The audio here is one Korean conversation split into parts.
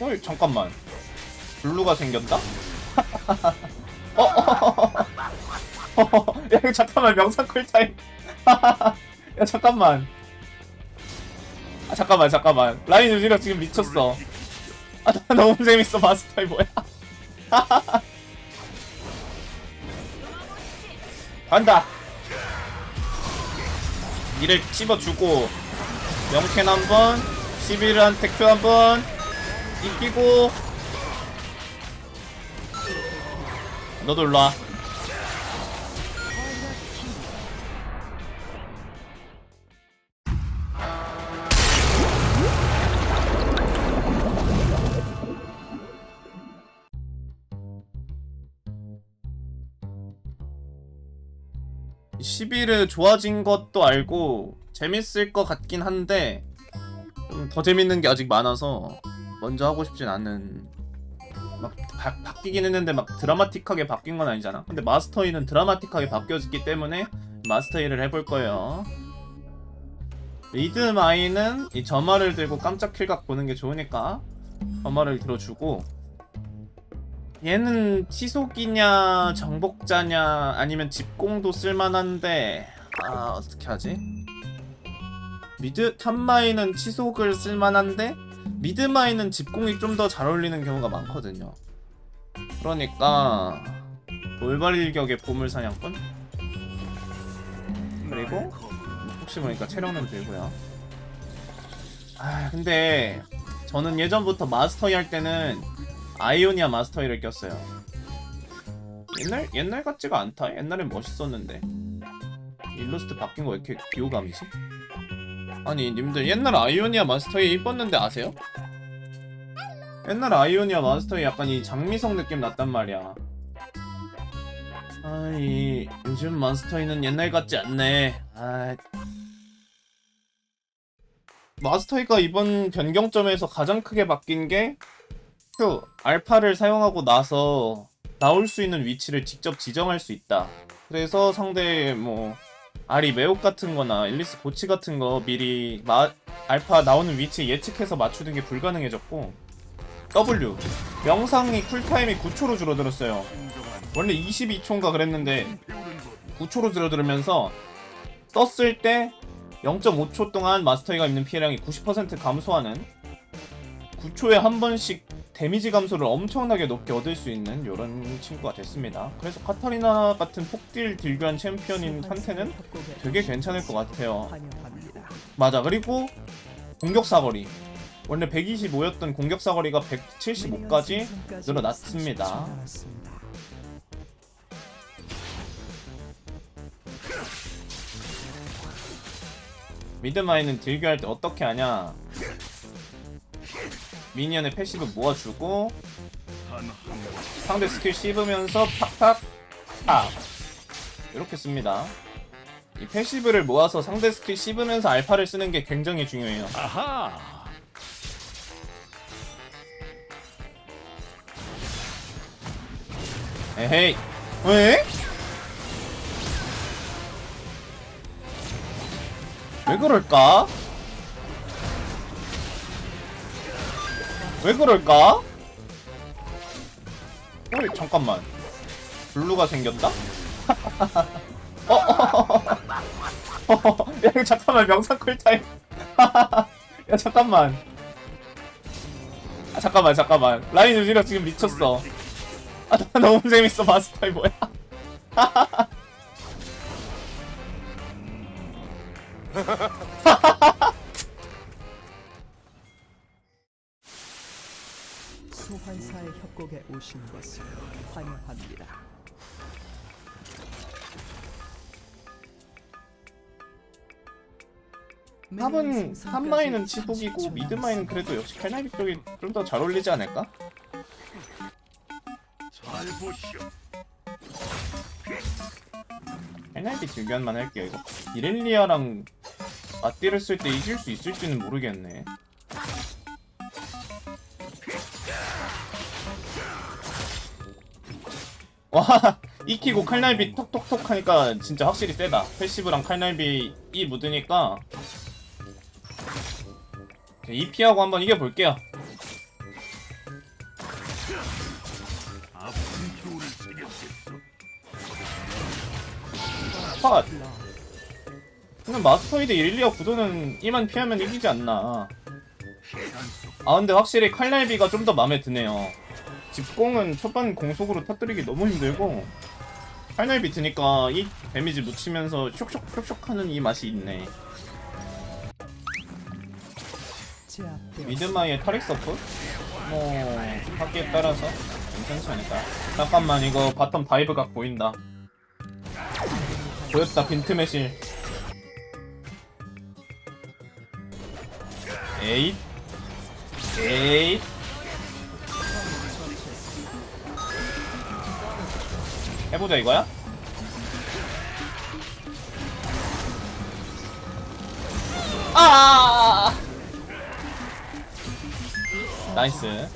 어이 잠깐만. 블루가 생겼다? 어, 어, 어, 어, 야 이거 잠깐만 명상 쿨타임. 야 잠깐만. 아 잠깐만 잠깐만. 라인 유지력 지금 미쳤어. 아 나 너무 재밌어 마스터이 뭐야. 간다. 이를 씹어주고 명캔 한번 11한테 큐 한번 이기고. 너도 일로와. (11을) 좋아진 것도 알고 재밌을 것 같긴 한데 좀 더 재밌는 게 아직 많아서 먼저 하고 싶진 않은 막 바, 바뀌긴 했는데 막 드라마틱하게 바뀐 건 아니잖아. 근데 마스터이는 드라마틱하게 바뀌었기 때문에 마스터이를 해볼 거예요. 리드마이는 이 점화를 들고 깜짝 킬각 보는 게 좋으니까 점화를 들어주고. 얘는 치속이냐 정복자냐 아니면 집공도 쓸만한데 아 어떻게 하지? 미드 탑마이는 치속을 쓸만한데 미드마이는 집공이 좀 더 잘 어울리는 경우가 많거든요. 그러니까 돌발 일격의 보물사냥꾼? 그리고 혹시 모르니까 체력은 들고요. 아 근데 저는 예전부터 마스터이 할 때는 아이오니아 마스터이를 꼈어요. 옛날 옛날 같지가 않다. 옛날엔 멋있었는데. 일러스트 바뀐 거 왜 이렇게 비호감이지? 아니 님들 옛날 아이오니아 마스터이 이뻤는데 아세요? 옛날 아이오니아 마스터이 약간 이 장미성 느낌 났단 말이야. 아이 요즘 마스터이는 옛날 같지 않네. 아. 마스터이가 이번 변경점에서 가장 크게 바뀐 게그 알파를 사용하고 나서 나올 수 있는 위치를 직접 지정할 수 있다. 그래서 상대 뭐 아리 매혹 같은 거나 일리스 보치 같은 거 미리 마, 알파 나오는 위치 예측해서 맞추는 게 불가능해졌고 W. 명상이 쿨타임이 9초로 줄어들었어요. 원래 22초인가 그랬는데 9초로 줄어들면서 썼을 때 0.5초 동안 마스터이가 입는 피해량이 90% 감소하는 9초에 한 번씩 데미지 감소를 엄청나게 높게 얻을 수 있는 이런 친구가 됐습니다. 그래서 카타리나 같은 폭딜 딜교한 챔피언인 한테는 되게 괜찮을 것 같아요. 맞아. 그리고 공격 사거리. 원래 125였던 공격 사거리가 175까지 늘어났습니다. 미드마이는 딜교할 때 어떻게 하냐? 미니언의 패시브 모아주고 상대 스킬 씹으면서 팍팍 팍 이렇게 씁니다. 이 패시브를 모아서 상대 스킬 씹으면서 알파를 쓰는 게 굉장히 중요해요. 아하. 에헤이 왜? 왜 그럴까? 왜 그럴까? 어이 잠깐만 블루가 생겼다? 어, 어, 어, 어, 야 이거 잠깐만 명상 쿨타임 야 잠깐만 아 잠깐만 잠깐만 라인 유지력 지금 미쳤어 아, 나 너무 재밌어, 마스터이 뭐야? 오신 것을 환영합니다. 탑은 탑마이는 치복이고 미드마이는 그래도 역시 칼나비 쪽이 좀 더 잘 어울리지 않을까? 잘 보시오. 칼나비 딜교환만 할게요 이거 이렐리아랑 맞디를 쓸 때 이길 수 있을지는 모르겠네 와 익히고 칼날비 톡톡톡 하니까 진짜 확실히 세다. 패시브랑 칼날비 이 묻으니까. 이 피하고 한번 이겨볼게요. 컷. 근데 마스터이드 1리어 구도는 이만 피하면 이기지 않나. 아 근데 확실히 칼날비가 좀 더 마음에 드네요. 집공은 초반 공속으로 터뜨리기 너무 힘들고 칼날비 드니까 이 데미지 묻히면서 쇽쇽쇽쇽 하는 이 맛이 있네. 미드마이의 타릭 서프? 뭐 하기에 따라서 괜찮지 않을까 잠깐만 이거 바텀 다이브가 보인다. 보였다 빈틈의 실. 에잇? 에잇 해보자 이거야? 아 나이스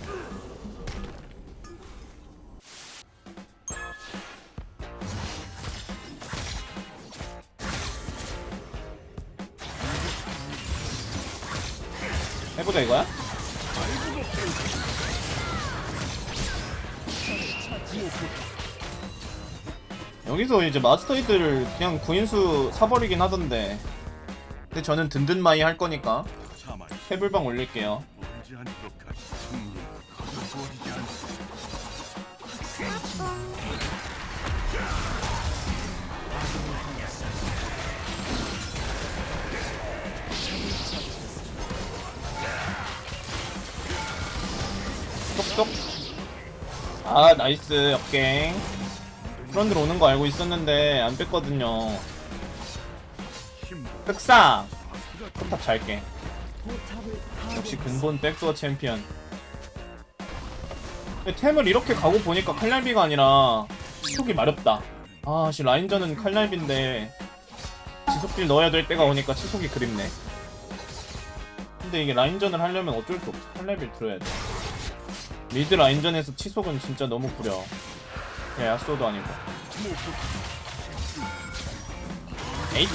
해보자 이거야? 여기서 이제 마스터이드를 그냥 구인수 사버리긴 하던데. 근데 저는 든든마이 할 거니까 해불방 올릴게요. 똑똑. 아 나이스 역갱 프런들 오는 거 알고 있었는데 안 뺐거든요. 힘. 흑사! 포탑 잘게. 역시. 근본 백도어 챔피언. 템을 이렇게 가고 보니까 칼날비가 아니라 치속이 마렵다. 아씨 라인전은 칼날비인데 지속딜 넣어야 될 때가 오니까 치속이 그립네. 근데 이게 라인전을 하려면 어쩔 수 없어. 칼날비를 들어야 돼. 미드 라인전에서 치속은 진짜 너무 구려 야 야쏘도 아니고 에잇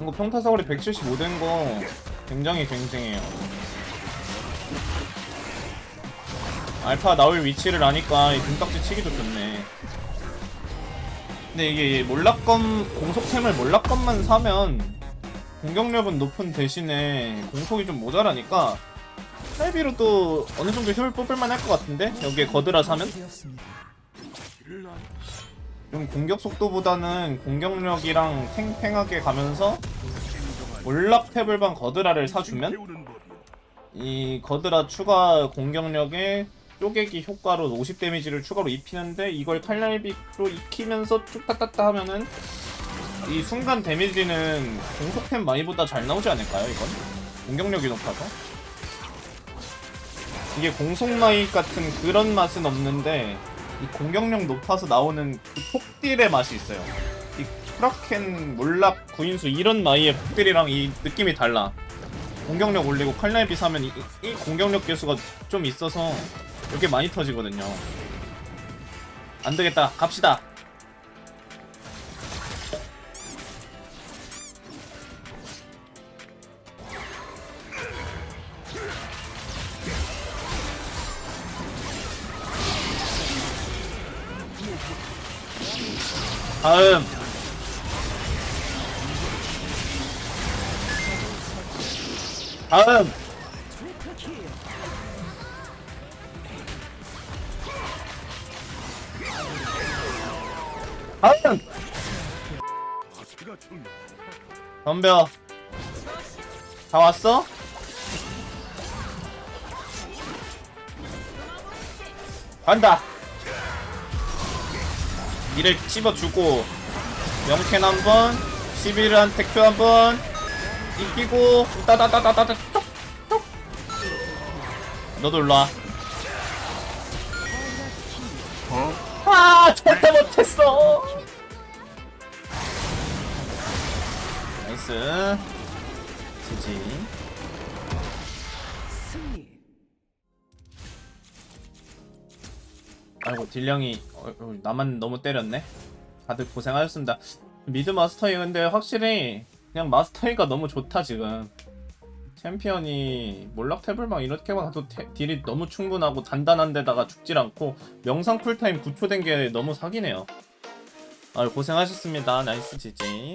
이거 평타 사거리 175 된 거 굉장히 굉장해요. 알파 나올 위치를 아니까 이 등딱지 치기도 좋네. 근데 이게 몰락검 공속템을 몰락검만 사면 공격력은 높은 대신에 공속이 좀 모자라니까 탈비로 또 어느 정도 효율 뽑을 만 할 것 같은데? 여기에 거드라 사면? 좀 공격 속도보다는 공격력이랑 탱탱하게 가면서 몰락 태블반 거드라를 사주면? 이 거드라 추가 공격력에 쪼개기 효과로 50 데미지를 추가로 입히는데 이걸 칼날비로 익히면서 쭉딱딱딱 하면은 이 순간 데미지는 공속템 마이보다 잘 나오지 않을까요 이건? 공격력이 높아서 이게 공속마이 같은 그런 맛은 없는데 이 공격력 높아서 나오는 그 폭딜의 맛이 있어요 이 크라켄 몰락 구인수 이런 마이의 폭딜이랑 이 느낌이 달라 공격력 올리고 칼날비 사면 이, 이 공격력 개수가 좀 있어서 이렇게 많이 터지거든요. 안 되겠다. 갑시다. 다음 다음. 다음 덤벼 다 왔어? 간다 이를 찝어주고 명캔 한번 11한테 큐 한번 이기고 따다다다다다 쪽쪽. 너도 일로와. 아 절대 못했어. 나이스. 지지 아이고 딜량이 어, 어, 나만 너무 때렸네? 다들 고생하셨습니다. 미드 마스터이 근데 확실히 그냥 마스터이가 너무 좋다 지금. 챔피언이 몰락 태블망 이렇게만 가도 태- 딜이 너무 충분하고 단단한 데다가 죽질 않고 명상 쿨타임 9초 된 게 너무 사기네요. 아 고생하셨습니다. 나이스 지지